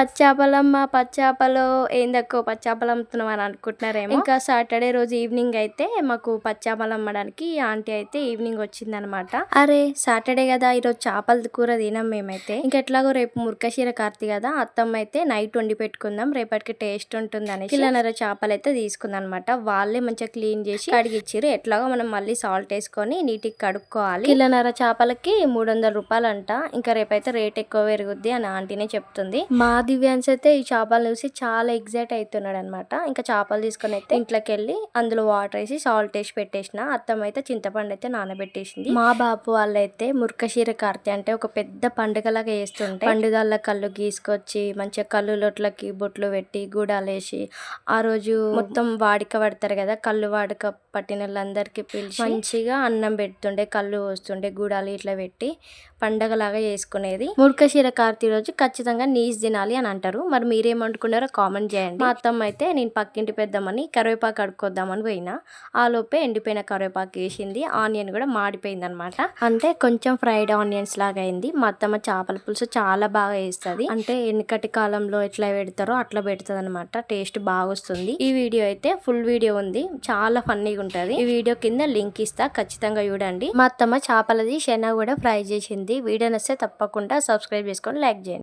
పచ్చాపలమ్మ పచ్చాపలో ఏందక్కో పచ్చాపలు అమ్ముతున్నాం అని అనుకుంటున్నారేమో. ఇంకా సాటర్డే రోజు ఈవినింగ్ అయితే మాకు పచ్చాపలు అమ్మడానికి ఆంటీ అయితే ఈవినింగ్ వచ్చిందనమాట అరే సాటర్డే కదా ఈరోజు చేపల కూర తినాం మేమైతే. ఇంకా ఎట్లాగో రేపు మురకశీర కార్తీ కదా అత్తమ్మ అయితే నైట్ వండి పెట్టుకుందాం రేపటికి టేస్ట్ ఉంటుంది అని కిలోన్నర చేపలు అయితే తీసుకుందాం అనమాట వాళ్ళే మంచిగా క్లీన్ చేసి కడిగిచ్చిర్రు. ఎట్లాగో మనం మళ్ళీ సాల్ట్ వేసుకొని నీటికి కడుక్కోవాలి. కిలోన్నర చేపలకి మూడు వందల రూపాయలు అంట ఇంకా రేపైతే రేట్ ఎక్కువ పెరుగుద్ది అని ఆంటీనే చెప్తుంది. మా దివ్యాన్స్ అయితే ఈ చేపలు చూసి చాలా ఎగ్జైట్ అవుతున్నాడు అనమాట ఇంకా చేపలు తీసుకొని అయితే ఇంట్లోకి వెళ్ళి అందులో వాటర్ వేసి సాల్ట్ వేసి పెట్టేసిన. అత్తమ్మ అయితే చింతపండు అయితే నానబెట్టేసింది. మా బాపు వాళ్ళైతే మురకశీర కార్తె అంటే ఒక పెద్ద పండుగలాగా చేస్తుంటే పండుగల కళ్ళు గీసుకొచ్చి మంచిగా కళ్ళు లొట్లకి బొట్లు పెట్టి గూడాలేసి ఆ రోజు మొత్తం వాడిక పడతారు కదా కళ్ళు వాడక పట్టిన వాళ్ళందరికీ పిలిచి మంచిగా అన్నం పెడుతుండే కళ్ళు పోస్తుండే గూడాలు ఇట్లా పెట్టి పండగలాగా చేసుకునేది. మురకశీర కార్తీ రోజు ఖచ్చితంగా నీచు తినాలి అని అంటారు. మరి మీరేమనుకున్నారో కామెంట్ చేయండి. మా అత్తమ్మ అయితే నేను పక్కింటి పెద్దామని కరివేపాకు కడుక్కొద్దామని పోయినా. ఆ లోపే ఎండిపోయిన కరివేపాకు వేసింది. ఆనియన్ కూడా మాడిపోయింది అనమాట అంటే కొంచెం ఫ్రైడ్ ఆనియన్స్ లాగా అయింది. మా అత్తమ్మ చేపల పులుసు చాలా బాగా వేస్తుంది అంటే వెనకటి కాలంలో ఎట్లా పెడతారో అట్లా పెడుతుంది అనమాట టేస్ట్ బాగా వస్తుంది ఈ వీడియో అయితే ఫుల్ వీడియో ఉంది. చాలా ఫన్నీగా ఉంటది. ఈ వీడియో కింద లింక్ ఇస్తా. ఖచ్చితంగా చూడండి. మా అత్తమ్మ చేపలది శనగ కూడా ఫ్రై చేసింది. వీడియో నచ్చితే తప్పకుండా సబ్స్క్రైబ్ చేసుకొని లైక్ చేయండి.